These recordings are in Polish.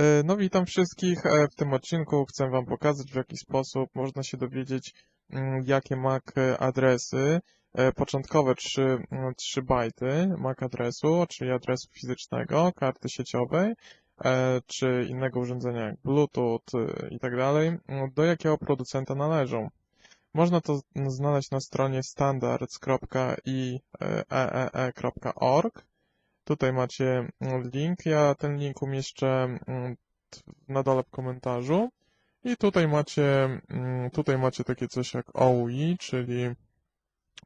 E, No witam wszystkich. E, W tym odcinku chcę Wam pokazać, w jaki sposób można się dowiedzieć, mm, jakie MAC adresy, e, początkowe 3, mm, 3 bajty MAC adresu, czyli adresu fizycznego, karty sieciowej, czy innego urządzenia jak Bluetooth tak dalej, mm, do jakiego producenta należą. Można to znaleźć na stronie standards.ieee.org. Tutaj macie mm, link. Ja ten link umieszczę mm, na dole w komentarzu. I tutaj macie, mm, tutaj macie takie coś jak OUI, czyli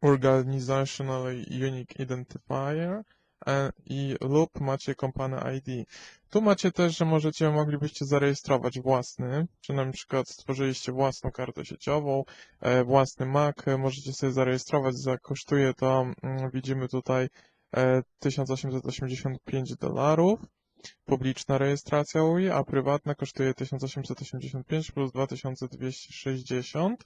Organizational Unique Identifier e, i lub macie Company ID. Tu macie też, że możecie, moglibyście zarejestrować własny, czy na przykład stworzyliście własną kartę sieciową, e, własny Mac, możecie sobie zarejestrować, za kosztuje to, widzimy tutaj 1885 dolarów. Publiczna rejestracja UI, a prywatna kosztuje 1885 plus 2260.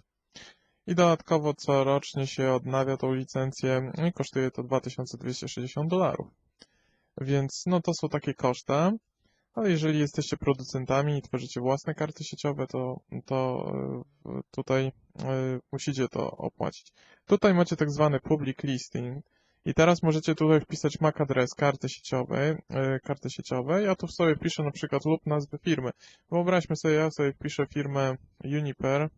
I dodatkowo corocznie się odnawia tą licencję i kosztuje to 2260 dolarów. Więc no to są takie koszty. Ale jeżeli jesteście producentami i tworzycie własne karty sieciowe, to, to e, tutaj e, musicie to opłacić. Tutaj macie tak zwany public listing i teraz możecie tutaj wpisać MAC adres karty sieciowej, e, karty sieciowej. Ja tu sobie wpiszę na przykład lub nazwę firmy. Wyobraźmy sobie, ja sobie wpiszę firmę Uniper.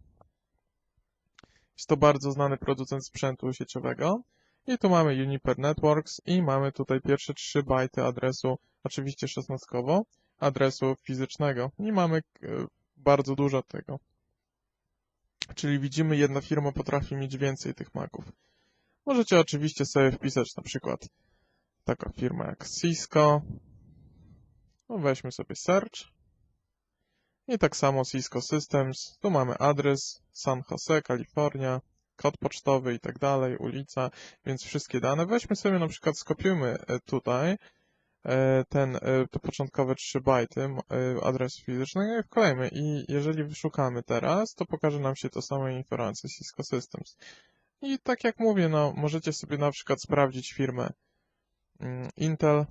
Jest to bardzo znany producent sprzętu sieciowego. I tu mamy Uniper Networks i mamy tutaj pierwsze 3 bajty adresu, oczywiście szesnastkowo, adresu fizycznego. I mamy e, bardzo dużo tego. Czyli widzimy, jedna firma potrafi mieć więcej tych maków. Możecie oczywiście sobie wpisać na przykład taka firma jak Cisco. No weźmy sobie search. I tak samo Cisco Systems. Tu mamy adres San Jose, Kalifornia, kod pocztowy i tak dalej, ulica, więc wszystkie dane. Weźmy sobie na przykład, skopiujmy e, tutaj e, ten, e, te początkowe 3 bajty adresu fizycznego i wklejmy. I jeżeli wyszukamy teraz, to pokaże nam się to same informacje Cisco Systems. I tak jak mówię, no, możecie sobie na przykład sprawdzić firmę mm, Intel.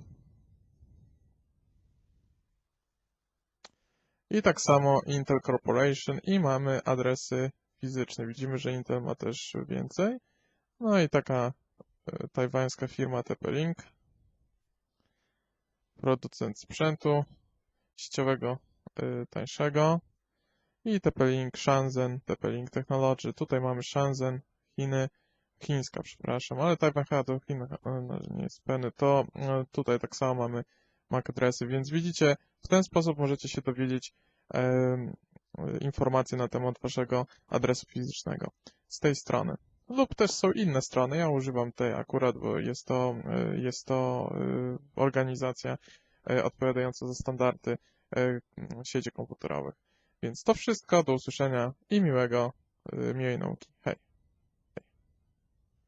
I tak samo Intel Corporation i mamy adresy fizyczne. Widzimy, że Intel ma też więcej. No i taka e, tajwańska firma TP-Link, producent sprzętu sieciowego e, tańszego i TP-Link Shenzhen, TP-Link Technology. Tutaj mamy Shenzhen, Chiny, chińska, przepraszam, ale Tajwan chyba e, no, nie jest pewny. To e, tutaj tak samo mamy MAC adresy, więc widzicie, w ten sposób możecie się dowiedzieć em, informacje na temat waszego adresu fizycznego z tej strony. Lub też są inne strony. Ja używam tej akurat, bo jest to, e, jest to e, organizacja e, odpowiadająca za standardy e, sieci komputerowych. Więc to wszystko. Do usłyszenia i miłego, e, miłej nauki. Hej!